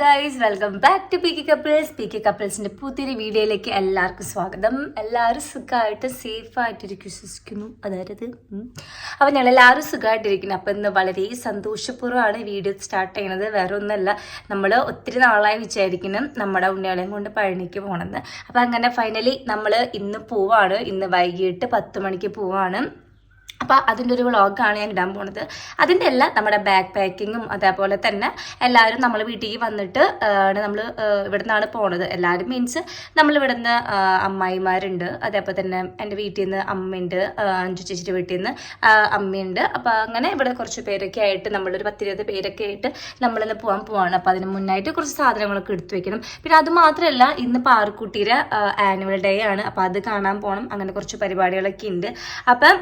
Guys welcome back to P K couples P K കപ്പിൾസിന്റെ പുതിയൊരു വീഡിയോയിലേക്ക് എല്ലാവർക്കും സ്വാഗതം. എല്ലാവരും സുഖമായിട്ട് സേഫായിട്ട് ആയിട്ടിരിക്കും വിശ്വസിക്കുന്നു അതായത് അപ്പോൾ ഞങ്ങളെല്ലാവരും സുഖമായിട്ടിരിക്കുന്നു. അപ്പോൾ ഇന്ന് വളരെ സന്തോഷപൂർവമാണ് വീഡിയോ സ്റ്റാർട്ട് ചെയ്യുന്നത്. വേറെ ഒന്നുമല്ല നമ്മൾ ഒത്തിരി നാളായി വിചാരിക്കുന്നു നമ്മുടെ ഉണ്ണികളെയും കൊണ്ട് പഴനിക്ക് പോകണമെന്ന്. അപ്പോൾ അങ്ങനെ ഫൈനലി നമ്മൾ ഇന്ന് പോവാണ്. ഇന്ന് വൈകിട്ട് പത്ത് മണിക്ക് പോവാണ്. അപ്പോൾ അതിന്റെ ഒരു വ്ളോഗാണ് ഞാൻ ഇടാൻ പോണത്. അതിന്റെ എല്ലാം നമ്മുടെ ബാക്ക് പാക്കിങ്ങും അതേപോലെ തന്നെ എല്ലാവരും നമ്മൾ വീട്ടിലേക്ക് വന്നിട്ട് ആണ് നമ്മൾ ഇവിടെ നിന്നാണ് പോണത്. എല്ലാവരും മീൻസ് നമ്മൾ ഇവിടെ നിന്ന് അമ്മായിമാരുണ്ട്. അതേപോലെ തന്നെ എന്റെ വീട്ടിൽ നിന്ന് അമ്മയുണ്ട് അഞ്ചു ചേച്ചിയുടെ വീട്ടിൽ നിന്ന് അമ്മയുണ്ട്. അപ്പോൾ അങ്ങനെ ഇവിടെ കുറച്ച് പേരൊക്കെ ആയിട്ട് നമ്മളൊരു പത്തിരുപത് പേരൊക്കെ ആയിട്ട് നമ്മളിന്ന് പോകാൻ പോവാണ്. അപ്പോൾ അതിന് മുന്നായിട്ട് കുറച്ച് സാധനങ്ങളൊക്കെ എടുത്തു വെക്കണം. പിന്നെ അത് മാത്രമല്ല ഇന്ന് പാറക്കുട്ടിയുടെ ആനുവൽ ഡേ ആണ്. അപ്പോൾ അത് കാണാൻ പോകണം അങ്ങനെ കുറച്ച് പരിപാടികളൊക്കെ ഉണ്ട്. അപ്പം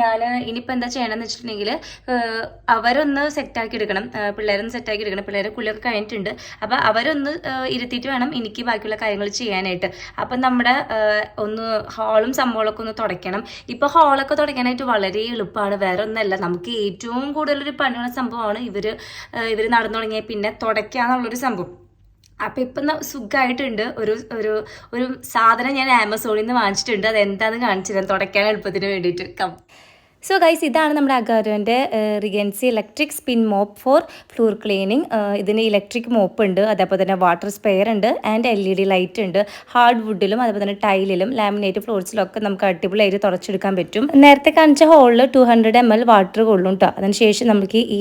ഞാൻ ഇനിയിപ്പോൾ എന്താ ചെയ്യണമെന്ന് വെച്ചിട്ടുണ്ടെങ്കിൽ അവരൊന്ന് സെറ്റാക്കി എടുക്കണം. പിള്ളേരൊന്ന് സെറ്റാക്കി എടുക്കണം. പിള്ളേരെ കുളിയൊക്കെ കഴിഞ്ഞിട്ടുണ്ട്. അപ്പോൾ അവരൊന്ന് ഇരുത്തിയിട്ട് വേണം എനിക്ക് ബാക്കിയുള്ള കാര്യങ്ങൾ ചെയ്യാനായിട്ട്. അപ്പം നമ്മുടെ ഒന്ന് ഹാളും സംഭവങ്ങളൊക്കെ ഒന്ന് തുടയ്ക്കണം. ഇപ്പോൾ ഹാളൊക്കെ തുടയ്ക്കാനായിട്ട് വളരെ എളുപ്പമാണ്. വേറെ ഒന്നല്ല. നമുക്ക് ഏറ്റവും കൂടുതലൊരു പണിയുള്ള സംഭവമാണ് ഇവർ ഇവർ നടന്നു തുടങ്ങിയ പിന്നെ തുടയ്ക്കുക എന്നുള്ളൊരു സംഭവം. അപ്പം ഇപ്പം സുഖമായിട്ടുണ്ട് ഒരു ഒരു ഒരു സാധനം ഞാൻ ആമസോണിൽ നിന്ന് വാങ്ങിച്ചിട്ടുണ്ട്. അത് എന്താണെന്ന് കാണിച്ചു തരാം തുടയ്ക്കാൻ എളുപ്പത്തിന് വേണ്ടിയിട്ട്. കം സോ ഗൈസ് ഇതാണ് നമ്മുടെ അഗാരോന്റെ Regency electric spin mop for floor cleaning ഇതിന് ഇലക്ട്രിക് മോപ്പ് ഉണ്ട് അതേപോലെ തന്നെ വാട്ടർ സ്പെയർ ഉണ്ട് and L E D light ഉണ്ട്. ഹാർഡ് വുഡിലും അതേപോലെ തന്നെ ടൈലിലും ലാമിനേറ്റ് ഫ്ലോർസിലും ഒക്കെ നമുക്ക് അടിപൊളിയായിട്ട് തുടച്ചെടുക്കാൻ പറ്റും. നേരത്തെ കാണിച്ച ഹോളിൽ two hundred M L water കൊള്ളും കേട്ടോ അതിനുശേഷം നമുക്ക് ഈ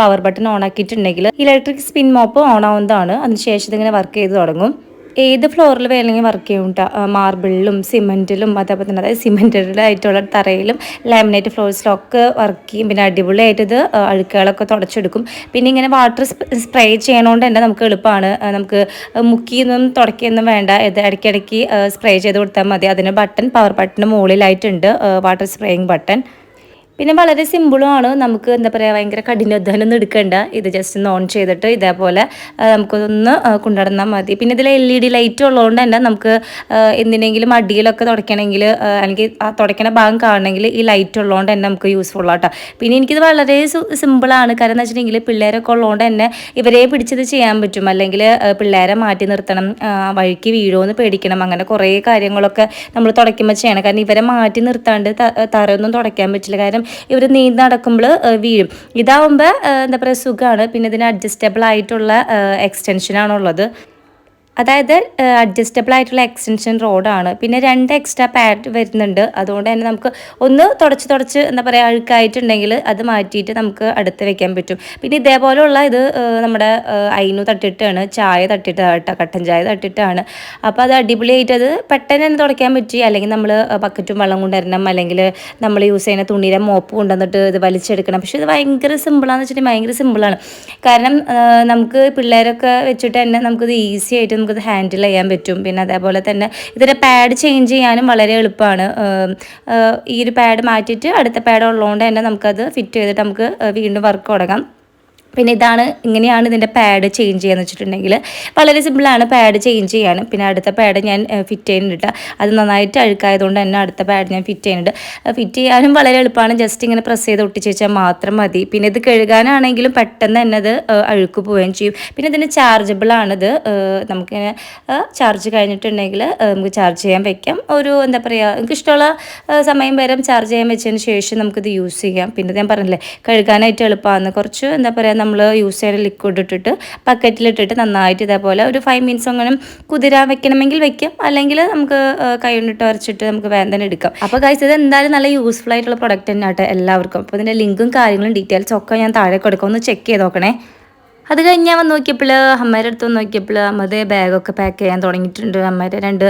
പവർ ബട്ടൺ ഓൺ ആക്കിയിട്ടുണ്ടെങ്കിൽ ഇലക്ട്രിക് സ്പിൻ മോപ്പ് ഓൺ ആവുന്നതാണ്. അതിനുശേഷം ഇതിങ്ങനെ വർക്ക് ചെയ്ത് തുടങ്ങും. ഏത് ഫ്ലോറിൽ വേണമെങ്കിൽ വർക്ക് ചെയ്യും കേട്ടോ മാർബിളിലും സിമെന്റിലും അതേപോലെ തന്നെ അതായത് സിമെന്റഡായിട്ടുള്ള തറയിലും ലാമിനേറ്റ് ഫ്ലോർസിലൊക്കെ വർക്ക് ചെയ്യും. പിന്നെ അടിപൊളിയായിട്ട് ഇത് അഴുക്കുകളൊക്കെ തുടച്ചെടുക്കും. പിന്നെ ഇങ്ങനെ വാട്ടർ സ്പ്രേ ചെയ്യണോണ്ട് തന്നെ നമുക്ക് എളുപ്പമാണ് നമുക്ക് മുക്കിയൊന്നും തുടക്കിയൊന്നും വേണ്ട. ഇത് ഇടയ്ക്കിടയ്ക്ക് സ്പ്രേ ചെയ്ത് കൊടുത്താൽ മതി. അതിന് ബട്ടൺ പവർ ബട്ടൺ മുകളിലായിട്ടുണ്ട് വാട്ടർ സ്പ്രേയിങ് ബട്ടൺ പിന്നെ വളരെ സിമ്പിളുമാണ്. നമുക്ക് എന്താ പറയുക ഭയങ്കര കഠിനാധ്വാനമൊന്നും എടുക്കേണ്ട. ഇത് ജസ്റ്റ് ഒന്ന് ഓൺ ചെയ്തിട്ട് ഇതേപോലെ നമുക്കൊന്ന് കൊണ്ടുനടന്നാൽ മതി. പിന്നെ ഇതിൽ എൽ ഇ ഡി ലൈറ്റ് ഉള്ളതുകൊണ്ട് തന്നെ നമുക്ക് എന്തിനെങ്കിലും അടിയിലൊക്കെ തുടയ്ക്കണമെങ്കിൽ അല്ലെങ്കിൽ ആ തുടയ്ക്കണ ഭാഗം കാണണമെങ്കിൽ ഈ ലൈറ്റ് ഉള്ളതുകൊണ്ട് തന്നെ നമുക്ക് യൂസ്ഫുൾ ആട്ടോ. പിന്നെ എനിക്കിത് വളരെ സിമ്പിളാണ് കാരണം എന്ന് വെച്ചിട്ടുണ്ടെങ്കിൽ പിള്ളേരൊക്കെ ഉള്ളതുകൊണ്ട് തന്നെ ഇവരെ പിടിച്ചത് ചെയ്യാൻ പറ്റും. അല്ലെങ്കിൽ പിള്ളേരെ മാറ്റി നിർത്തണം. വഴിക്ക് വീഴുമെന്ന് പേടിക്കണം. അങ്ങനെ കുറേ കാര്യങ്ങളൊക്കെ നമ്മൾ തുടയ്ക്കുമ്പോൾ ചെയ്യണം. കാരണം ഇവരെ മാറ്റി നിർത്താണ്ട് തറയൊന്നും തുടയ്ക്കാൻ പറ്റില്ല. കാരണം ഇവർ നീന്തി നടക്കുമ്പോൾ വീഴും. ഇതാവുമ്പോൾ എന്താ പറയുക സുഖമാണ് പിന്നെ ഇതിന് അഡ്ജസ്റ്റബിൾ ആയിട്ടുള്ള എക്സ്റ്റൻഷനാണുള്ളത് അതായത് അഡ്ജസ്റ്റബിൾ ആയിട്ടുള്ള എക്സ്റ്റൻഷൻ റോഡാണ് പിന്നെ രണ്ട് എക്സ്ട്രാ പാഡ് വരുന്നുണ്ട്. അതുകൊണ്ട് തന്നെ നമുക്ക് ഒന്ന് തുടച്ച് തുടച്ച് എന്താ പറയുക അഴുക്കായിട്ടുണ്ടെങ്കിൽ അത് മാറ്റിയിട്ട് നമുക്ക് അടുത്ത് വെക്കാൻ പറ്റും. പിന്നെ ഇതേപോലെയുള്ള ഇത് നമ്മുടെ അയിനു തട്ടിട്ടാണ് ചായ തട്ടിട്ട് കേട്ടോ കട്ടൻ ചായ തട്ടിട്ടാണ്. അപ്പോൾ അത് അടിപൊളിയായിട്ട് അത് പെട്ടെന്ന് തന്നെ തുടയ്ക്കാൻ പറ്റി. അല്ലെങ്കിൽ നമ്മൾ ബക്കറ്റും വെള്ളം കൊണ്ടുവരണം അല്ലെങ്കിൽ നമ്മൾ യൂസ് ചെയ്യുന്ന തുണിയുടെ മോപ്പ് കൊണ്ടുവന്നിട്ട് ഇത് വലിച്ചെടുക്കണം. പക്ഷേ ഇത് ഭയങ്കര സിമ്പിളാണെന്ന് വെച്ചിട്ടുണ്ടെങ്കിൽ ഭയങ്കര സിമ്പിളാണ് കാരണം നമുക്ക് പിള്ളേരൊക്കെ വെച്ചിട്ട് തന്നെ നമുക്കിത് ഈസി ആയിട്ട് നമുക്കിത് ഹാൻഡിൽ ചെയ്യാൻ പറ്റും. പിന്നെ അതേപോലെ തന്നെ ഇതിന്റെ പാഡ് ചേഞ്ച് ചെയ്യാനും വളരെ എളുപ്പമാണ്. ഈ ഒരു പാഡ് മാറ്റിയിട്ട് അടുത്ത പാഡ് ഉള്ളതുകൊണ്ട് തന്നെ നമുക്കത് ഫിറ്റ് ചെയ്തിട്ട് നമുക്ക് വീണ്ടും വർക്ക് തുടങ്ങാം. പിന്നെ ഇതാണ് ഇങ്ങനെയാണ് ഇതിന്റെ പാഡ് ചേഞ്ച് ചെയ്യാന്ന് വെച്ചിട്ടുണ്ടെങ്കിൽ വളരെ സിമ്പിളാണ് പാഡ് ചേഞ്ച് ചെയ്യാൻ. പിന്നെ അടുത്ത പാഡ് ഞാൻ ഫിറ്റ് ചെയ്യുന്നുണ്ട് അത് നന്നായിട്ട് അഴുക്കായതുകൊണ്ട് തന്നെ അടുത്ത പാഡ് ഞാൻ ഫിറ്റ് ചെയ്യുന്നുണ്ട്. ഫിറ്റ് ചെയ്യാനും വളരെ എളുപ്പമാണ്. ജസ്റ്റ് ഇങ്ങനെ പ്രസ് ചെയ്ത് ഒട്ടിച്ച് വെച്ചാൽ മാത്രം മതി. പിന്നെ ഇത് കഴുകാനാണെങ്കിലും പെട്ടെന്ന് തന്നെ അത് അഴുക്ക് പോവുകയും ചെയ്യും. പിന്നെ ഇതിന് ആ, നമുക്കിങ്ങനെ ചാർജ് കഴിഞ്ഞിട്ടുണ്ടെങ്കിൽ നമുക്ക് ചാർജ് ചെയ്യാൻ വയ്ക്കാം ഒരു എന്താ പറയുക നമുക്ക് ഇഷ്ടമുള്ള സമയം വരെ ചാർജ് ചെയ്യാൻ വെച്ചതിന് ശേഷം നമുക്കിത് യൂസ് ചെയ്യാം. പിന്നെ ഞാൻ പറഞ്ഞില്ലേ കഴുകാനായിട്ട് എളുപ്പമാണ് കുറച്ച് എന്താ പറയുക നമ്മൾ യൂസ് ചെയ്ത ലിക്വിഡ് ഇട്ടിട്ട് ബക്കറ്റിലിട്ടിട്ട് നന്നായിട്ട് ഇതേപോലെ ഒരു ഫൈവ് മിനിറ്റ്സ് അങ്ങനെ കുതിരാൻ വെക്കണമെങ്കിൽ വെക്കാം. അല്ലെങ്കിൽ നമുക്ക് കൈ കൊണ്ടിട്ട് വരച്ചിട്ട് നമുക്ക് വേഗം എടുക്കാം. അപ്പോൾ ഗൈസ് ഇത് എന്തായാലും നല്ല യൂസ്ഫുൾ ആയിട്ടുള്ള പ്രൊഡക്റ്റ് തന്നെ ആട്ടെ എല്ലാവർക്കും. അപ്പോൾ ഇതിന്റെ ലിങ്കും കാര്യങ്ങളും ഡീറ്റെയിൽസും ഒക്കെ ഞാൻ താഴെ കൊടുക്കാം. ഒന്ന് ചെക്ക് ചെയ്ത് നോക്കണേ. അത് കഴിഞ്ഞ് ഞാൻ വന്ന് നോക്കിയപ്പോൾ അമ്മയുടെ അടുത്ത് വന്ന് നോക്കിയപ്പോൾ അമ്മത് ബാഗൊക്കെ പാക്ക് ചെയ്യാൻ തുടങ്ങിയിട്ടുണ്ട്. അമ്മയുടെ രണ്ട്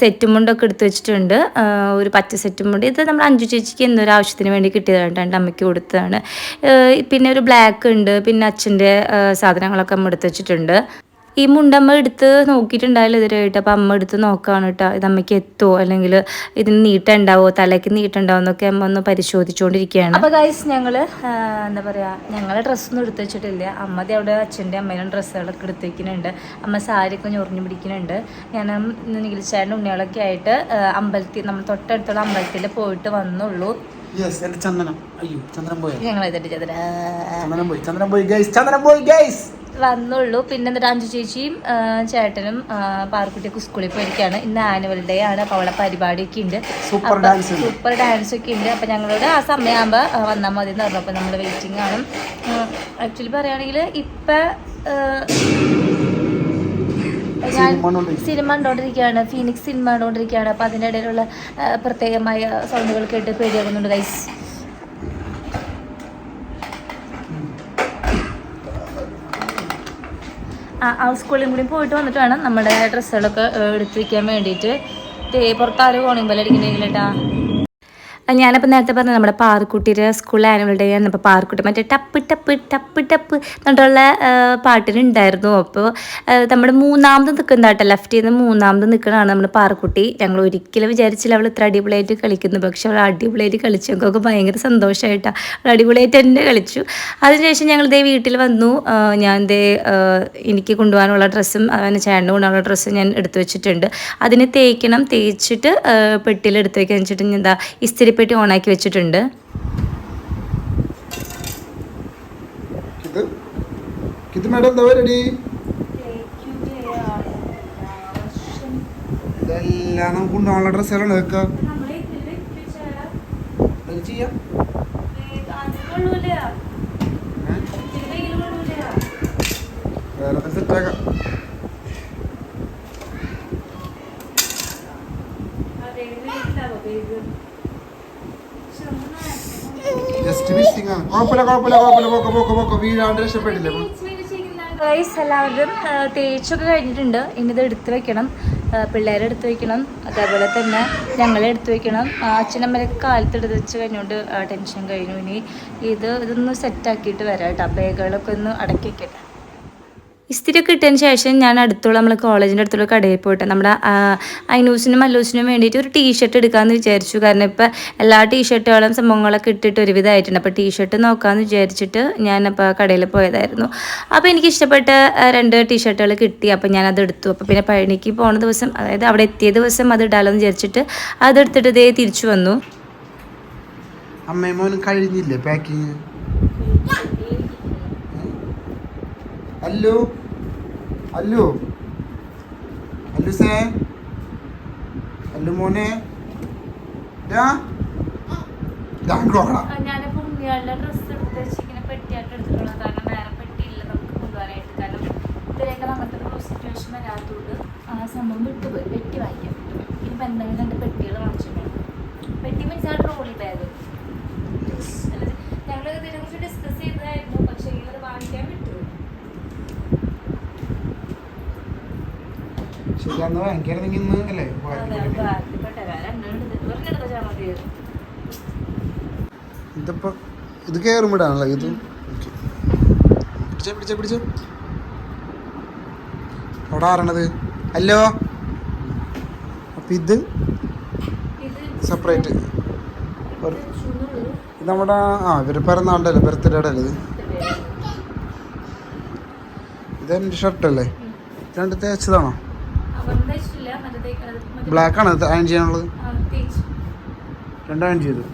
സെറ്റും മുണ്ടൊക്കെ എടുത്ത് വെച്ചിട്ടുണ്ട്. ഒരു പച്ച സെറ്റും മുണ്ട്. ഇത് നമ്മൾ അഞ്ചു ചേച്ചിക്ക് എന്തൊരു ആവശ്യത്തിന് വേണ്ടി കിട്ടിയതാണ്. രണ്ട് അമ്മയ്ക്ക് കൊടുത്തതാണ്. പിന്നെ ഒരു ബ്ലാക്ക് ഉണ്ട്. പിന്നെ അച്ഛന്റെ സാധനങ്ങളൊക്കെ അമ്മ എടുത്ത് വെച്ചിട്ടുണ്ട്. ഈ മുണ്ടമ്മ എടുത്ത് നോക്കിയിട്ടുണ്ടാവില്ല ഇതിലായിട്ട് അപ്പം അമ്മ എടുത്ത് നോക്കുകയാണ് കേട്ടോ ഇത് അമ്മയ്ക്ക് എത്തുമോ അല്ലെങ്കിൽ ഇതിന് നീട്ടുണ്ടാവോ? തലയ്ക്ക് നീട്ടുണ്ടാവോ? എന്നൊക്കെ അമ്മ ഒന്ന് പരിശോധിച്ചുകൊണ്ടിരിക്കുകയാണ് അപ്പോൾ ഗൈസ് ഞങ്ങൾ എന്താ പറയുക ഞങ്ങൾ ഡ്രസ്സൊന്നും എടുത്ത് വെച്ചിട്ടില്ല. അമ്മ ദേ അവിടെ അച്ഛന്റെ അമ്മേനും ഡ്രസ്സുകളൊക്കെ എടുത്ത് വയ്ക്കുന്നുണ്ട് അമ്മ സാരിയൊക്കെ ഞൊറിഞ്ഞു പിടിക്കുന്നുണ്ട്. ഞാൻ നികിൽച്ചാന്റെ ഉണ്ണികളൊക്കെ ആയിട്ട് അമ്പലത്തിൽ നമ്മൾ തൊട്ടടുത്തുള്ള അമ്പലത്തിൽ പോയിട്ട് വന്നുള്ളൂ. ചന്ദനം. അയ്യോ ചന്ദ്രൻ പോയി? ഞങ്ങൾ ചന്ദ്രൻ പോയി ചന്ദ്രൻ പോയി ഗൈസ് ചന്ദ്രൻ പോയി ഗൈസ് വന്നുള്ളൂ. പിന്നെ എന്നിട്ട് അഞ്ചു ചേച്ചിയും ചേട്ടനും പാറക്കുട്ടിയൊക്കെ പാർക്കുട്ടിയൊക്കെ സ്കൂളിൽ പോയിരിക്കുകയാണ്. ഇന്ന് ആനുവൽ ഡേ ആണ്. അപ്പോൾ അവളെ പരിപാടിയൊക്കെ ഉണ്ട്. സൂപ്പർ ഡാൻസ് ഒക്കെ ഉണ്ട്. അപ്പോൾ ഞങ്ങളോട് ആ സമയമാകുമ്പോൾ വന്നാൽ മതി എന്ന് പറഞ്ഞു. അപ്പോൾ നമ്മൾ വെയിറ്റിംഗ് ആണ് ആക്ച്വലി പറയുകയാണെങ്കിൽ ഇപ്പം ഞാൻ സിനിമ കണ്ടുകൊണ്ടിരിക്കുകയാണ് ഫീനിക്സ് സിനിമ കണ്ടുകൊണ്ടിരിക്കുകയാണ് അപ്പോൾ അതിന്റെ ഇടയിലുള്ള പ്രത്യേകമായ സൗണ്ടുകൾ കേട്ട് പേടിയാകുന്നുണ്ട് ഗൈസ് ആ സ്കൂളിലും കൂടി പോയിട്ട് വന്നിട്ട് വേണം നമ്മുടെ ഡ്രസ്സുകളൊക്കെ എടുത്ത് വയ്ക്കാൻ വേണ്ടിയിട്ട്. പുറത്താരും കോണിയും പോലെ അടിക്കണ്ടെങ്കിലേട്ടാ ഞാനപ്പോൾ നേരത്തെ പറഞ്ഞു നമ്മുടെ പാർക്കുട്ടിയുടെ സ്കൂൾ ആനുവൽ ഡേ ആണ് അപ്പോൾ പാർക്കുട്ടി മറ്റേ ടപ്പ് ടപ്പ് ടപ്പ് ടപ്പ് എന്നിട്ടുള്ള പാട്ടിനുണ്ടായിരുന്നു. അപ്പോൾ നമ്മുടെ മൂന്നാമത് നിൽക്കുന്ന കേട്ടോ ലെഫ്റ്റ് നിന്ന് മൂന്നാമത് നിൽക്കുന്നതാണ് നമ്മുടെ പാർക്കുട്ടി ഞങ്ങൾ ഒരിക്കലും വിചാരിച്ചില്ല അവൾ ഇത്ര അടിപൊളിയായിട്ട് കളിക്കുന്നു. പക്ഷെ അവൾ അടിപൊളിയായിട്ട് കളിച്ചു. ഞങ്ങൾക്കൊക്കെ ഭയങ്കര സന്തോഷമായിട്ടാണ് അവൾ അടിപൊളിയായിട്ട് തന്നെ കളിച്ചു. അതിനുശേഷം ഞങ്ങൾ ദേ വീട്ടിൽ വന്നു. ഞാൻ ദേ എനിക്ക് കൊണ്ടുപോകാനുള്ള ഡ്രസ്സും അവന് ചേട്ടന് കൊണ്ടുപോകാനുള്ള ഡ്രസ്സും ഞാൻ എടുത്തു വെച്ചിട്ടുണ്ട്. അതിന് തേക്കണം. തേച്ചിട്ട് പെട്ടിയിൽ എടുത്തു വെക്കാൻ വെച്ചിട്ട് എന്താ എന്താ ഇസ്തിരിപ്പെട്ടി ഓണാക്കി വെച്ചിട്ടുണ്ട്. ഇത്? മാഡം എന്താ പരിപാടി? ഇതെല്ലാം നമുക്ക് ഡ്രസ്സുകളാണ് ചെയ്യാം? വേറെ സെറ്റാക്കാം ജസ്റ്റ് മിസ്സിംഗ് ആണ് കുഴപ്പമില്ല കുഴപ്പമില്ല കുഴപ്പമില്ല. പോക്ക പോക്ക പോക്ക. വീഴാണ്ട് രക്ഷപ്പെട്ടില്ലേ? ഗൈസ് എല്ലാവരും തേച്ചൊക്കെ കഴിഞ്ഞിട്ടുണ്ട്. ഇനി ഇത് എടുത്തു വെക്കണം. പിള്ളേരെ എടുത്തു വെക്കണം. അതേപോലെ തന്നെ ഞങ്ങളെ എടുത്തു വെക്കണം. അച്ഛനമ്മരെ കാലത്ത് എടുത്ത് വെച്ച് കഴിഞ്ഞുകൊണ്ട് ടെൻഷൻ കഴിഞ്ഞു. ഇനി ഇത് ഇതൊന്ന് സെറ്റാക്കിയിട്ട് വരാം കേട്ടോ. ബാഗുകളൊക്കെ ഒന്ന് അടക്കി വെക്കട്ടെ. ഇസ്തിരിയൊക്കെ ഇട്ടതിന് ശേഷം ഞാൻ അടുത്തുള്ള നമ്മളെ കോളേജിന്റെ അടുത്തുള്ള കടയിൽ പോയിട്ട് നമ്മുടെ ആ, അല്ലൂസിനും വേണ്ടിയിട്ട് ഒരു ടീഷർട്ട് എടുക്കാമെന്ന് വിചാരിച്ചു. കാരണം ഇപ്പം എല്ലാ ടീഷർട്ടുകളും സംഭവങ്ങളൊക്കെ ഇട്ടിട്ട് ഒരുവിധമായിട്ടുണ്ട് അപ്പോൾ ടീഷർട്ട് നോക്കാമെന്ന് വിചാരിച്ചിട്ട് ഞാൻ അപ്പോൾ കടയിൽ പോയതായിരുന്നു. അപ്പോൾ എനിക്ക് ഇഷ്ടപ്പെട്ട രണ്ട് ടീഷർട്ടുകൾ കിട്ടി. അപ്പോൾ ഞാൻ അത് എടുത്തു. അപ്പോൾ പിന്നെ പഴനിക്ക് പോണ ദിവസം അതായത് അവിടെ എത്തിയ ദിവസം അത് ഇടാമെന്ന് വിചാരിച്ചിട്ട് അതെടുത്തിട്ട് ഇതേ തിരിച്ചു വന്നു. അമ്മയും കഴിഞ്ഞില്ലേ പാക്കിങ് അല്ലു അല്ലു അല്ലു സേ അല്ലു മോനെ ഡാ. ദാ അങ്ങോട്ട് നോക്കടാ. ഞാനിപ്പോൾ ഉണ്ണിയാളുടെ ഡ്രസ്സ് എടുത്ത് വെച്ചിങ്ങനെ പെട്ടിയായിട്ട് എടുത്തിട്ടുള്ളത് കാരണം വേറെ പെട്ടിയില്ല നമുക്ക് കൊണ്ടുപോകാനായിട്ട് കാരണം ഇതിലേക്ക് അങ്ങനത്തെ അല്ലു. സിറ്റുവേഷൻ വരാത്തതുകൊണ്ട് ആ സംഭവം വിട്ടുപോയി. പെട്ടി വാങ്ങിക്കാൻ വിട്ടുപോയി. ഇനിയിപ്പോൾ എന്തെങ്കിലും രണ്ട് പെട്ടികൾ വാങ്ങിച്ചിട്ടുണ്ട് പെട്ടി മീൻസ് ആ ട്രോളി ബാഗ് ഞങ്ങൾ ഇതിനെക്കുറിച്ച് ഡിസ്കസ് ചെയ്തതായിരുന്നു. പക്ഷേ ഇത് വാങ്ങിക്കാൻ വിട്ടുപോയി ശരി അന്ന് വാങ്ങിക്കായിരുന്നെങ്കിൽ ഇന്ന് അല്ലേ അതെ വാങ്ങിക്കണേ. ബാക്കിൽപ്പെട്ട രണ്ടെണ്ണം എടുത്ത് ഒരെണ്ണം എടുത്താൽ അല്ലേ ഇതിപ്പോ ഇത് കയറുമ്പോഴാണല്ലോ ഇത്? പിടിച്ചേ പിടിച്ചേ പിടിച്ചേ. അവിടെ ആരണത്? അല്ലോ? അപ്പൊ ഇത് ഇത് സെപ്പറേറ്റ്. ഇത് നമ്മുടെ ആ ഇവർ പിറന്നാണ്ടല്ലേ ബർത്ത്ഡേ അല്ലേ ഇത്? ഇത് എന്റെ ഷർട്ടല്ലേ? രണ്ട് തേച്ചതാണോ അവരുടെ ഇഷ്ടമില്ല മറ്റേ തേക്കണത് മറ്റേ ബ്ലാക്ക് ആണ് അയൺ ചെയ്യാനുള്ളത്? ആ, തേച്ച്. രണ്ട് അയൺ ചെയ്തു.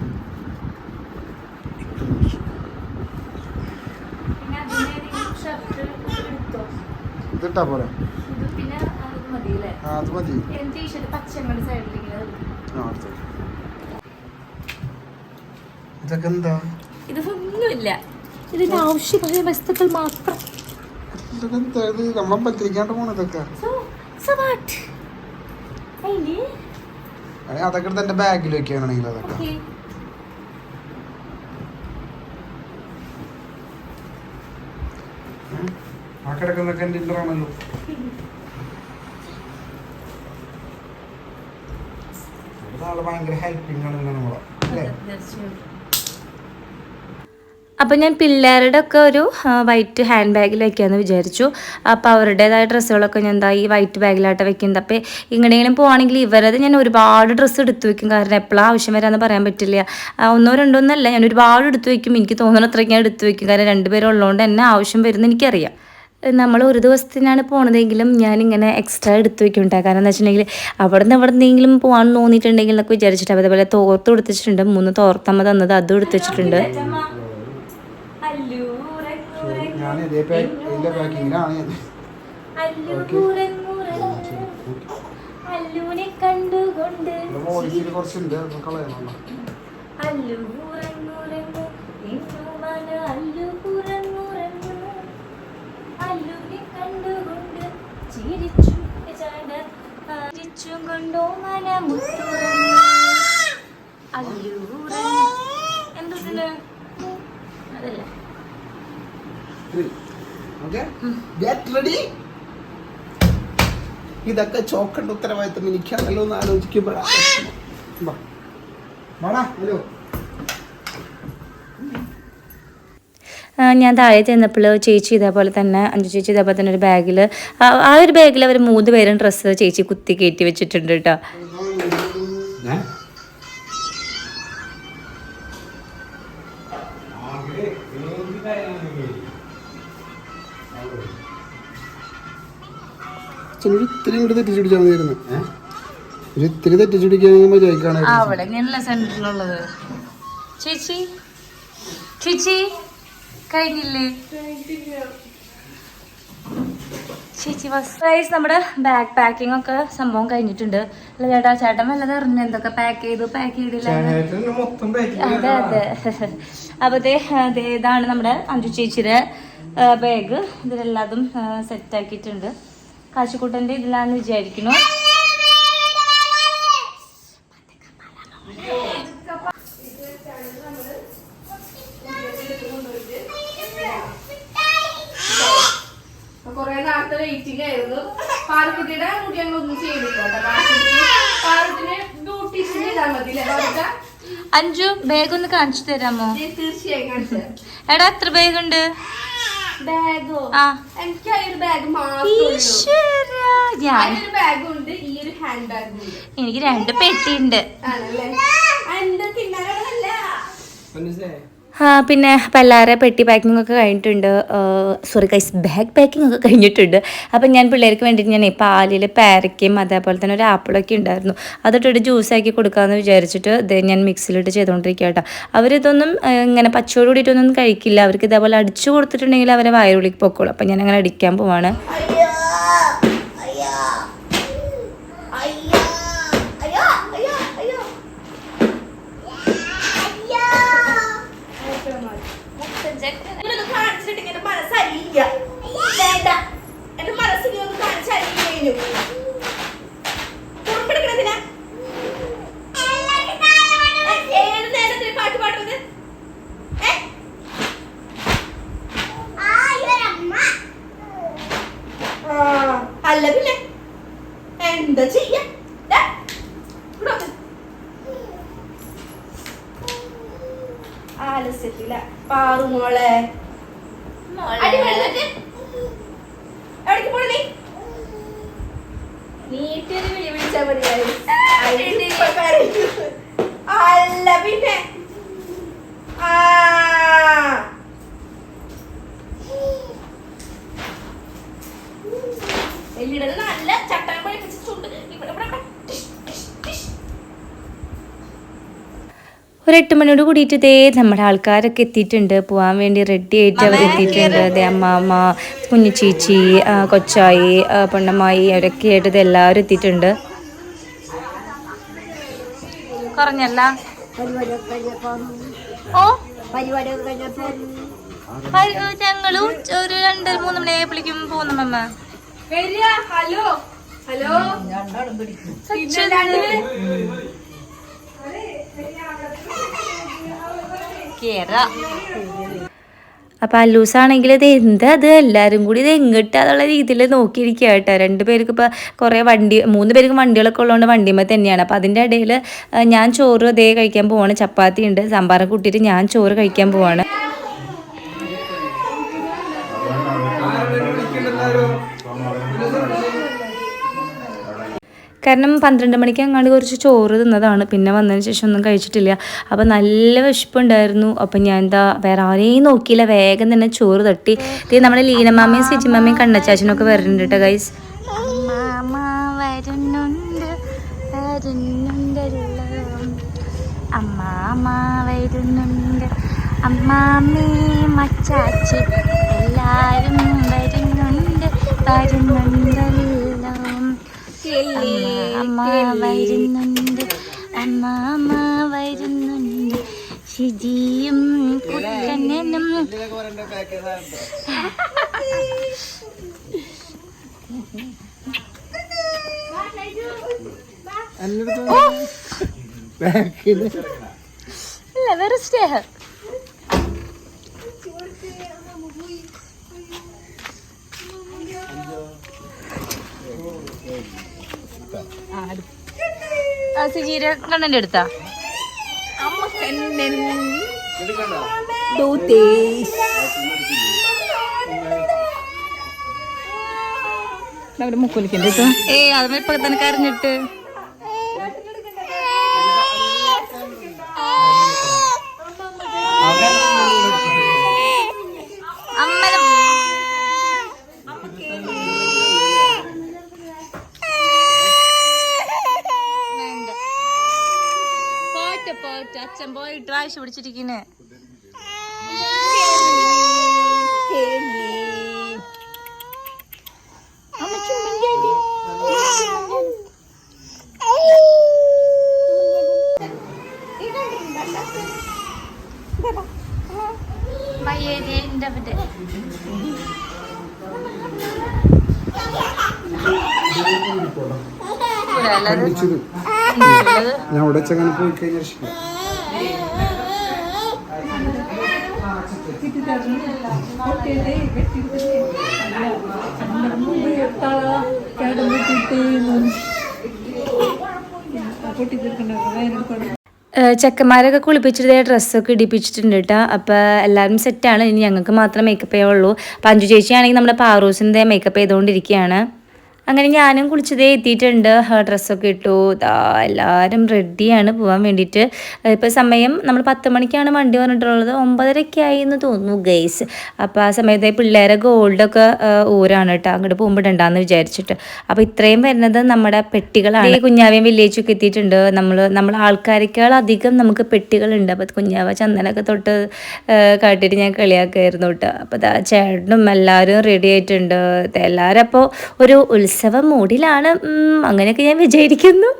ഇതിട്ടാ പോരാ? ഇത് പിന്നെ അത് മതി ഇതൊക്കെ എന്താ? ഇതൊന്നുമില്ല ഇതിന്റെ ആവശ്യമായ വസ്തുക്കൾ മാത്രം. ഇതൊക്കെ എന്താ? ഇത് നമ്മളമ്പലത്തിരിക്കാണ്ട് പോണ ഇതൊക്കെ സോ സോ വാട്ട് അതിന് അതെ അതൊക്കെ എടുത്ത് എന്റെ ബാഗിൽ വെക്കുകയാണെങ്കിൽ അതൊക്കെ. ആ കിടക്കുന്നതൊക്കെ എന്റെ ഇന്ററാണല്ലോ ആൾ ഭയങ്കര ഹെൽപ്പിംഗ് ആണ് നമ്മളെ അല്ലേ? അപ്പോൾ ഞാൻ പിള്ളേരുടെ ഒക്കെ ഒരു വൈറ്റ് ഹാൻഡ് ബാഗിൽ വെക്കാമെന്ന് വിചാരിച്ചു. അപ്പോൾ അവരുടേതായ ഡ്രസ്സുകളൊക്കെ ഞാൻ എന്താ ഈ വൈറ്റ് ബാഗിലായിട്ട് വെക്കുന്നത്. അപ്പോൾ ഇങ്ങനെയെങ്കിലും പോവാണെങ്കിൽ ഇവരത് ഞാൻ ഒരുപാട് ഡ്രസ്സ് എടുത്തു വെക്കും. കാരണം എപ്പോഴും ആവശ്യം വരാമെന്ന് പറയാൻ പറ്റില്ല. ഒന്നോ രണ്ടോ ഒന്നല്ല ഞാൻ ഒരുപാട് എടുത്തു വെക്കും. എനിക്ക് തോന്നുന്ന അത്രയ്ക്ക് ഞാൻ എടുത്തു വെക്കും. കാരണം രണ്ടുപേരും ഉള്ളതുകൊണ്ട് തന്നെ ആവശ്യം വരുന്നത് എനിക്കറിയാം. നമ്മൾ ഒരു ദിവസത്തിനാണ് പോണതെങ്കിലും ഞാനിങ്ങനെ എക്സ്ട്രാ എടുത്തു വെക്കുന്നുണ്ട് കാരണം എന്താ വെച്ചിട്ടുണ്ടെങ്കിൽ അവിടെ നിന്ന് എവിടെ നിന്നെങ്കിലും പോകാൻ തോന്നിയിട്ടുണ്ടെങ്കിൽ എന്നൊക്കെ വിചാരിച്ചിട്ട്. അതേപോലെ തോർത്ത് കൊടുത്തിട്ടുണ്ട്. മൂന്ന് തോർത്തമ്മ തന്നത് അതും എടുത്തു വെച്ചിട്ടുണ്ട്. ഇതേ പാക്ക് പാക്കിങ്ങില്ല പാക്കിങ്ങിലാണ് അല്ലു. കൂറങ്ങുറങ്ങു, കണ്ടുകൊണ്ട് കുറച്ചുണ്ട് കളയണം അല്ലു കൂറങ്ങുറങ്ങു, നിന്നുമന അല്ലു കൂറങ്ങുറങ്ങു. അല്ലുവിനെ കണ്ടുകൊണ്ട് ചിരിച്ചു ചിരിച്ചും കൊണ്ടോ മനമുത്തുറങ്ങു. അല്ലു കൂറങ്ങു. അതല്ല ഓക്കെ? ഗെറ്റ് റെഡി ഇതൊക്കെ ചോക്കേണ്ട ഉത്തരവാദിത്തം എനിക്കാണല്ലോ എന്ന് ആലോചിക്കുമ്പോഴാണ് ഹലോ ഞാൻ താഴെ ചെന്നപ്പോൾ ചേച്ചി ഇതേപോലെ തന്നെ അഞ്ചു ചേച്ചി ഇതേപോലെ തന്നെ ഒരു ബാഗിൽ ആ ഒരു ബാഗിൽ അവർ മൂന്ന് പേരും ഡ്രസ്സ് ചേച്ചി കുത്തി കയറ്റി വെച്ചിട്ടുണ്ട് കേട്ടോ. ഒരു ഇത്തിരി ഇങ്ങോട്ട് തെറ്റിച്ച് പിടിച്ചാൽ മതിയായിരുന്നു. ഒരു ഇത്തിരി തെറ്റിച്ച് പിടിക്കുകയാണെങ്കിൽ മര്യാദക്കാണ് അവിടെ ഇങ്ങനെയല്ല സെന്ററിലുള്ളത്? ചേച്ചി ചേച്ചി കഴിഞ്ഞില്ലേ? ചേച്ചി ഫസ്റ്റ് നമ്മുടെ ബാഗ് പാക്കിംഗ് ഒക്കെ സംഭവം കഴിഞ്ഞിട്ടുണ്ട്. അല്ല ചേട്ടാ ചേട്ടൻ വല്ലതും അറിഞ്ഞു? എന്തൊക്കെ പാക്ക് ചെയ്തു പാക്ക് ചെയ്തില്ല? അതെ അതെ. അപ്പൊ ദേ ദേ ഇതാണ് നമ്മുടെ അഞ്ചു ചേച്ചിയുടെ ബാഗ് ഇതിലെല്ലാതും സെറ്റ് ആക്കിയിട്ടുണ്ട്. കാശിക്കുട്ടന്റെ ഇതിലാന്ന് വിചാരിക്കുന്നു. കൊറേ നേരത്തെ വെയിറ്റിംഗ് ആയിരുന്നു. പാറക്കുട്ടിയുടെ മുടി ഞങ്ങളൊന്നും ചെയ്തില്ല കേട്ടോ. പാറക്കുട്ടി പാറക്കുട്ടിന് ബ്യൂട്ടീഷ്യൻ ചെയ്താൽ മതി അല്ലേ അഞ്ചു ബാഗ് ഒന്ന് കാണിച്ചു തരാമോ? തീർച്ചയായും കാണിച്ചു എടാ എത്ര ബാഗ് ഉണ്ട്? ബാഗോ. എനിക്ക് ആ ഒരു ബാഗ് ഞാൻ ബാഗുണ്ട് ഉണ്ട് ഈ ഒരു ഹാൻഡ് ബാഗും ഉണ്ട്. എനിക്ക് രണ്ട് പെട്ടിയുണ്ട്. ആണല്ലേ? എന്റെ ആ പിന്നെ അപ്പം എല്ലാവരും പെട്ടി പാക്കിംഗ് ഒക്കെ കഴിഞ്ഞിട്ടുണ്ട്. സോറി കൈസ് ബാഗ് പാക്കിംഗ് ഒക്കെ കഴിഞ്ഞിട്ടുണ്ട്. അപ്പം ഞാൻ പിള്ളേർക്ക് വേണ്ടിയിട്ട് ഞാൻ പാലിൽ പാരക്കയും അതേപോലെ തന്നെ ഒരു ആപ്പിളൊക്കെ ഉണ്ടായിരുന്നു. അതിട്ടിട്ട് ജ്യൂസാക്കി കൊടുക്കാമെന്ന് വിചാരിച്ചിട്ട് ഇത് ഞാൻ മിക്സിലിട്ട് ചെയ്തുകൊണ്ടിരിക്കുക കേട്ടോ അവരിതൊന്നും ഇങ്ങനെ പച്ചോട് കൂടിയിട്ടൊന്നും കഴിക്കില്ല. അവർക്ക് ഇതേപോലെ അടിച്ചു കൊടുത്തിട്ടുണ്ടെങ്കിൽ അവരെ വയറുള്ളിൽ പൊക്കോളും. അപ്പം ഞാൻ അങ്ങനെ അടിക്കാൻ പോവാണ് ഇതൊന്ന് കാണിച്ചിട്ട് എന്റെ മനസ്സറിയില്ല വേണ്ട എന്റെ മനസ്സിനെ ഒന്ന് കാണിച്ചറിയില്ല കുറുമ്പെടുക്കണതിനാ ഏത് നേരത്തിന് പാട്ട് പാടുന്നത് ഏ? ആ, അല്ല പിന്നെ എന്താ ചെയ്യാ ദാ, ഇവിടെ വന്ന്. ആലസ്യത്തില പാറുമോളെ അടി വെള്ളത്തിട്ട് എവിടേക്ക് പോണ നീ നീട്ടൊരു വിളി വിളിച്ചാ മതിയായിരുന്നു ഇപ്പൊ കരയുന്നു. അല്ല പിന്നെ ആ എല്ലിടത് നല്ല ചട്ടം പഠിപ്പിച്ച് ചുണ്ട് ഇവിടെ ഇവിടെ ഇവിടെ. ടിഷ്, ടിഷ്, ടിഷ്. ഒരു എട്ട് മണിയോട് കൂടിയിട്ട് ഇതേ നമ്മുടെ ആൾക്കാരൊക്കെ എത്തിയിട്ടുണ്ട്. പോകാൻ വേണ്ടി റെഡി ആയിട്ട് അവർ എത്തിയിട്ടുണ്ട്. അതെ അമ്മാമ്മ കുഞ്ഞു ചേച്ചി കൊച്ചായി പെണ്ണമ്മായി അവരൊക്കെ ആയിട്ട് ഇത് എല്ലാവരും എത്തിയിട്ടുണ്ട്. ഹലോ ഓ. ഞങ്ങളും ഒരു രണ്ട് മൂന്ന് മണിയായപ്പോഴേക്കും പോകുന്നു മമ്മ വരിക. ഹലോ. അപ്പൊ അല്ലൂസാണെങ്കിൽ ഇത് എന്താ അത്? എല്ലാവരും കൂടി ഇത് എങ്ങിട്ടാന്നുള്ള രീതിയിൽ നോക്കിയിരിക്കുക കേട്ടോ. രണ്ട് പേർക്ക് ഇപ്പൊ കുറെ വണ്ടി മൂന്ന് പേർക്ക് വണ്ടികളൊക്കെ ഉള്ളതുകൊണ്ട് വണ്ടിമേ തന്നെയാണ്. അപ്പൊ അതിന്റെ ഇടയിൽ ഞാൻ ചോറ് അതേ കഴിക്കാൻ പോവാണ്. ചപ്പാത്തി ഉണ്ട് സാമ്പാറൊക്കെ കൂട്ടിയിട്ട് ഞാൻ ചോറ് കഴിക്കാൻ പോവാണ്. കാരണം പന്ത്രണ്ട് മണിക്ക് അങ്ങാണ്ട് കുറച്ച് ചോറ് തിന്നതാണ്. പിന്നെ വന്നതിന് ശേഷം ഒന്നും കഴിച്ചിട്ടില്ല. അപ്പം നല്ല വിശപ്പുണ്ടായിരുന്നു. അപ്പം ഞാൻ എന്താ വേറെ ആരെയും നോക്കിയില്ല. വേഗം തന്നെ ചോറ് തട്ടി. ഇത് നമ്മുടെ ലീനമാമയും സിജിമാമയും കണ്ണച്ചാച്ചനും ഒക്കെ വരുന്നുണ്ട് കേട്ടോ ഗൈസ് വരുന്നുണ്ട്. അമ്മാമ വരുന്നുണ്ട്. അമ്മാമ്മേ മച്ചാച്ചി എല്ലാവരും വരുന്നുണ്ട്. വരുന്നുണ്ടല്ലോ അമ്മ വരുന്നുണ്ട്. അമ്മ അമ്മ വരുന്നുണ്ട്. ശിജിയും കുട്ടനും ഇല്ല വെറും സ്നേഹം. സുജീര കണ്ണന്റെ എടുത്താ മുക്കൊലിക്കണ്ടേ ഏ അത് ഇപ്പൊ തന്നെ കരഞ്ഞിട്ട് അമ്മനം വേണ്ട. പോട്ടെ പോട്ടെ അച്ഛൻ പോയിട്ട് വാശി പിടിച്ചിരിക്കുന്നേ. ഞാൻ ഉടച്ചങ്ങനെ ചെങ്ങനെ പോയി കഴിഞ്ഞാൽ. ചെക്കന്മാരൊക്കെ കുളിപ്പിച്ചിട്ട് ഡ്രസ്സൊക്കെ ഇടിപ്പിച്ചിട്ടുണ്ട് കേട്ടോ. അപ്പോൾ എല്ലാവരും സെറ്റാണ് ഇനി ഞങ്ങൾക്ക് മാത്രം മേക്കപ്പ് ചെയ്യുള്ളൂ അഞ്ചു ചേച്ചിയാണെങ്കിൽ നമ്മുടെ പാറൂസിന്റെ മേക്കപ്പ് ചെയ്തുകൊണ്ടിരിക്കുകയാണ്. അങ്ങനെ ഞാനും കുളിച്ചതേ എത്തിയിട്ടുണ്ട്. ഡ്രസ്സൊക്കെ ഇട്ടു. എല്ലാവരും റെഡിയാണ് പോകാൻ വേണ്ടിയിട്ട്. ഇപ്പോൾ സമയം നമ്മൾ പത്ത് മണിക്കാണ് വണ്ടി വന്നിട്ടുള്ളത്. ഒമ്പതരയ്ക്ക് ആയി എന്ന് തോന്നുന്നു ഗൈസ് അപ്പോൾ ആ സമയത്ത് പിള്ളേരെ ഗോൾഡൊക്കെ ഊരാണ് കേട്ടോ. അങ്ങോട്ട് പോകുമ്പോൾ ഇടണ്ടാന്ന് വിചാരിച്ചിട്ട്. അപ്പോൾ ഇത്രയും വരുന്നത് നമ്മുടെ പെട്ടികളാണ്. ഈ കുഞ്ഞാവയും വില്ലേജൊക്കെ എത്തിയിട്ടുണ്ട്. നമ്മൾ നമ്മൾ ആൾക്കാരെക്കാൾ അധികം നമുക്ക് പെട്ടികളുണ്ട്. അപ്പോൾ കുഞ്ഞാവ ചന്ദനൊക്കെ തൊട്ട് കാട്ടിയിട്ട് ഞാൻ കളിയാക്കായിരുന്നു കേട്ടോ. അപ്പോൾ ചേട്ടനും എല്ലാവരും റെഡി ആയിട്ടുണ്ട്. എല്ലാവരും അപ്പോൾ ഒരു ഉത്സവ മൂഡിലാണ് മൂടിലാണ്. അങ്ങനെയൊക്കെ ഞാൻ വിചാരിക്കുന്നു.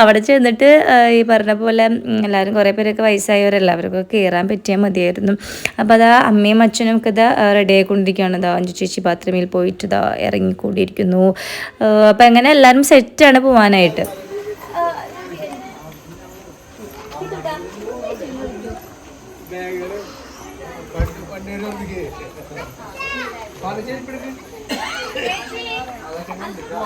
അവിടെ ചെന്നിട്ട് ഈ പറഞ്ഞ പോലെ എല്ലാവരും കുറേ പേരൊക്കെ വയസ്സായവരെല്ലാവർക്കും കയറാൻ പറ്റിയാൽ മതിയായിരുന്നു. അപ്പോൾ അതാ അമ്മയും അച്ഛനും ഒക്കെ ഇതാ റെഡി ആയിക്കൊണ്ടിരിക്കുകയാണ്. ഇതാ അഞ്ചു ചേച്ചി ബാത്റൂമിൽ പോയിട്ട് ഇതാ ഇറങ്ങിക്കൊണ്ടിരിക്കുന്നു അപ്പോൾ എങ്ങനെ എല്ലാവരും സെറ്റാണ് പോകാനായിട്ട് എന്നിട്ട്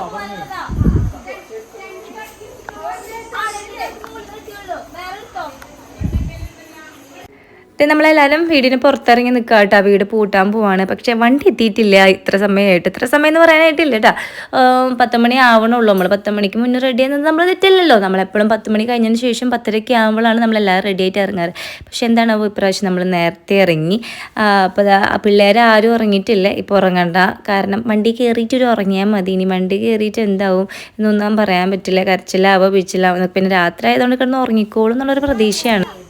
നമ്മളെല്ലാവരും വീടിന് പുറത്തിറങ്ങി നിൽക്കുക കേട്ടോ. വീട് പൂട്ടാൻ പോവാണ്. പക്ഷേ വണ്ടി എത്തിയിട്ടില്ല. ഇത്ര സമയമായിട്ട് ഇത്ര സമയം എന്ന് പറയാനായിട്ടില്ല കേട്ടോ പത്ത് മണി ആവണുള്ളൂ. നമ്മൾ പത്ത് മണിക്ക് മുന്നേ റെഡി ആകുന്നത് നമ്മൾ തെറ്റില്ലല്ലോ. നമ്മളെപ്പോഴും പത്ത് മണി കഴിഞ്ഞതിന് ശേഷം പത്തരയ്ക്ക് ആകുമ്പോഴാണ് നമ്മളെല്ലാവരും റെഡി ആയിട്ട് ഇറങ്ങാറ്. പക്ഷേ എന്താണ് ഇപ്രാവശ്യം നമ്മൾ നേരത്തെ ഇറങ്ങി. അപ്പോൾ പിള്ളേരെ ആരും ഉറങ്ങിയിട്ടില്ല. ഇപ്പോൾ ഉറങ്ങണ്ട. കാരണം വണ്ടി കയറിയിട്ട് ഒരു ഉറങ്ങിയാൽ മതി. ഇനി വണ്ടി കയറിയിട്ട് എന്താവും എന്നൊന്നും പറയാൻ പറ്റില്ല. കരച്ചിലാവോ പിച്ചിലാവോ പിന്നെ രാത്രി ആയതുകൊണ്ട് കിടന്ന് ഉറങ്ങിക്കോളും എന്നുള്ളൊരു പ്രതീക്ഷയാണ്.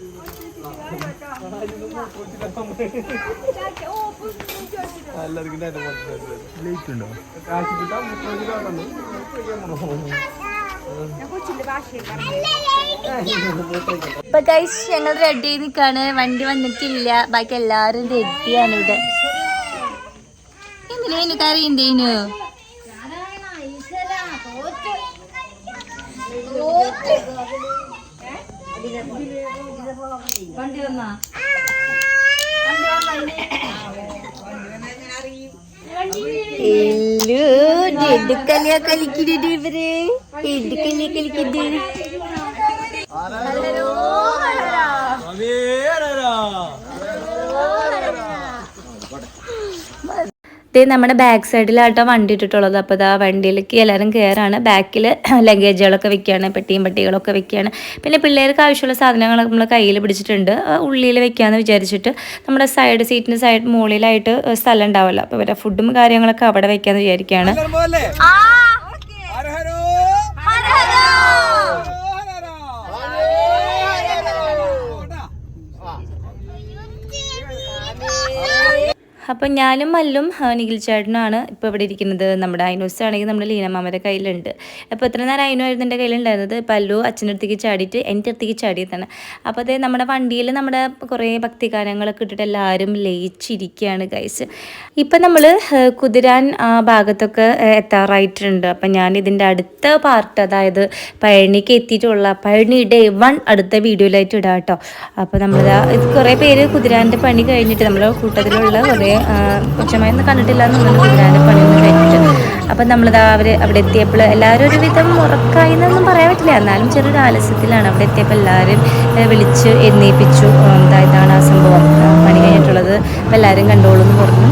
ഇപ്പൊ ഗൈസ് ഞങ്ങൾ റെഡി ആയി നിൽക്കാണ് വണ്ടി വന്നിട്ടില്ല. ബാക്കി എല്ലാരും റെഡിയാണ് ഇവിടെ. എന്തിനു? കറിയുണ്ടേനു കളിയാ കളിക്കുന്നത് ഇവർ. എന്ത് കളിയാ ഇത് നമ്മുടെ ബാക്ക് സൈഡിലാട്ടോ വണ്ടി ഇട്ടിട്ടുള്ളത്. അപ്പോൾ ഇതാ വണ്ടിയിലേക്ക് എല്ലാവരും കയറാണ് ബാക്കിൽ ലഗേജുകളൊക്കെ വെക്കുകയാണ് പെട്ടിയും പട്ടികളൊക്കെ വെക്കുകയാണ് പിന്നെ പിള്ളേർക്ക് ആവശ്യമുള്ള സാധനങ്ങളൊക്കെ നമ്മൾ കയ്യിൽ പിടിച്ചിട്ടുണ്ട്. ഉള്ളിയിൽ വെക്കാമെന്ന് വിചാരിച്ചിട്ട് നമ്മുടെ സൈഡ് സീറ്റിന് സൈഡ് മുകളിലായിട്ട് സ്ഥലം ഉണ്ടാവുമല്ലോ അപ്പോൾ ഇവരുടെ ഫുഡും കാര്യങ്ങളൊക്കെ അവിടെ വെക്കാമെന്ന് വിചാരിക്കുകയാണ് അപ്പം ഞാനും മല്ലും നിഖിൽ ചേട്ടനുമാണ് ഇപ്പോൾ ഇവിടെ ഇരിക്കുന്നത്. നമ്മുടെ ഐനോസ് ആണെങ്കിൽ നമ്മുടെ ലീനമാമയുടെ കയ്യിലുണ്ട്. അപ്പോൾ എത്ര നേരം അയനോ ആയിരുന്നു എന്റെ കയ്യിലുണ്ടായിരുന്നത് പല്ലു അച്ഛന്റെ അടുത്തേക്ക് ചാടിയിട്ട് എന്റെ അടുത്തേക്ക് ചാടിയതാണ്. അപ്പോൾ അതേ നമ്മുടെ വണ്ടിയിൽ നമ്മുടെ കുറേ ഭക്തിഗാനങ്ങളൊക്കെ ഇട്ടിട്ട് എല്ലാവരും ലയിച്ചിരിക്കുകയാണ് ഗൈസ് ഇപ്പം നമ്മൾ കുതിരാൻ ആ ഭാഗത്തൊക്കെ എത്താറായിട്ടുണ്ട്. അപ്പം ഞാൻ ഇതിന്റെ അടുത്ത പാർട്ട് അതായത് പഴനിക്ക് എത്തിയിട്ടുള്ള പഴനി ഡേ വൺ അടുത്ത വീഡിയോയിലായിട്ട് ഇടാം കേട്ടോ അപ്പോൾ നമ്മൾ ഇത് കുറേ പേര് കുതിരാന്റെ പണി കഴിഞ്ഞിട്ട് നമ്മുടെ കൂട്ടത്തിലുള്ള കുറേ കൊച്ചമായൊന്നും കണ്ടിട്ടില്ല എന്നുള്ളത് ഞാൻ പണി ഒന്നും കഴിഞ്ഞിട്ട്. അപ്പം നമ്മളിതാ അവർ അവിടെ എത്തിയപ്പോൾ എല്ലാവരും ഒരുവിധം ഉറക്കായി എന്നൊന്നും പറയാൻ പറ്റില്ല. എന്നാലും ചെറിയൊരു ആലസ്യത്തിലാണ് അവിടെ എത്തിയപ്പോൾ എല്ലാവരും വിളിച്ച് എഴുന്നേൽപ്പിച്ചു ആ, എന്താ ഇതാണ് ആ സംഭവം? പണി കഴിഞ്ഞിട്ടുള്ളത്. അപ്പം എല്ലാവരും കണ്ടോളൂ എന്ന് പറഞ്ഞു.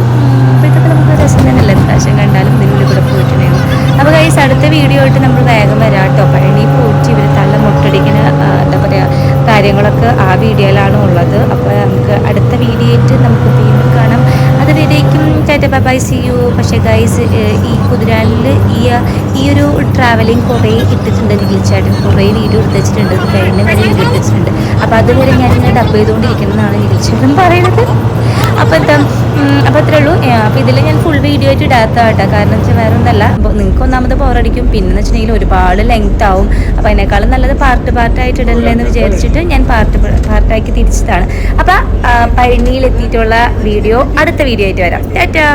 ഇപ്പോഴത്തെ നമുക്ക് രസം തന്നെ തന്നെയല്ലേ? പ്രാവശ്യം കണ്ടാലും ഇതിനുള്ളിൽ കൂടെ പോയിട്ടുണ്ടായിരുന്നു അപ്പോൾ കൈസ് അടുത്ത വീഡിയോ ആയിട്ട് നമ്മൾ വേഗം വരാം കേട്ടോ. പഴനി പോയിട്ട് ഇവർ തല മുട്ടടിക്കുന്ന എന്താ പറയുക കാര്യങ്ങളൊക്കെ ആ വീഡിയോയിലാണ് ഉള്ളത്. അപ്പോൾ നമുക്ക് അടുത്ത വീഡിയോ ആയിട്ട് നമുക്ക് വീണ്ടും കാണാം. അത് വരേക്കും ടാറ്റ ബൈ സി യു. പക്ഷേ ഗൈസ് ഈ കുതിരാലിൽ ഈ ഈ ഒരു ട്രാവലിംഗ് കുറേ ഇട്ടിട്ടുണ്ട് നിഖിൽച്ചേട്ടൻ കുറേ വീഡിയോ എടുത്ത് വെച്ചിട്ടുണ്ട് കഴിഞ്ഞ വരെ വീഡിയോ എടുത്ത് വെച്ചിട്ടുണ്ട് അപ്പോൾ അതുവരെ ഞാനിങ്ങനെ ഡബ് ചെയ്തുകൊണ്ടിരിക്കുന്നതാണ് നിഖിൽച്ചേട്ടൻ പറയുന്നത്. അപ്പോൾ എന്താ അപ്പോൾ അത്രേ ഉള്ളൂ. അപ്പോൾ ഇതിൽ ഞാൻ ഫുൾ വീഡിയോ ആയിട്ട് ഇടാത്ത കേട്ടോ. കാരണം വെച്ചാൽ വേറെ ഒന്നല്ല. നിങ്ങൾക്ക് ഒന്നാമത് ബോറടിക്കും പിന്നെ വെച്ചിട്ടുണ്ടെങ്കിൽ ഒരുപാട് ലെങ്ത് ആവും. അപ്പോൾ അതിനേക്കാളും നല്ലത് പാർട്ട് പാർട്ടായിട്ട് ഇടല്ലേ എന്ന് വിചാരിച്ചിട്ട് ഞാൻ പാർട്ട് പാർട്ടാക്കി തിരിച്ചതാണ്. അപ്പോൾ പഴനിയിൽ എത്തിയിട്ടുള്ള വീഡിയോ അടുത്ത വീഡിയോ ആയിട്ട് വരാം. ടാറ്റാ.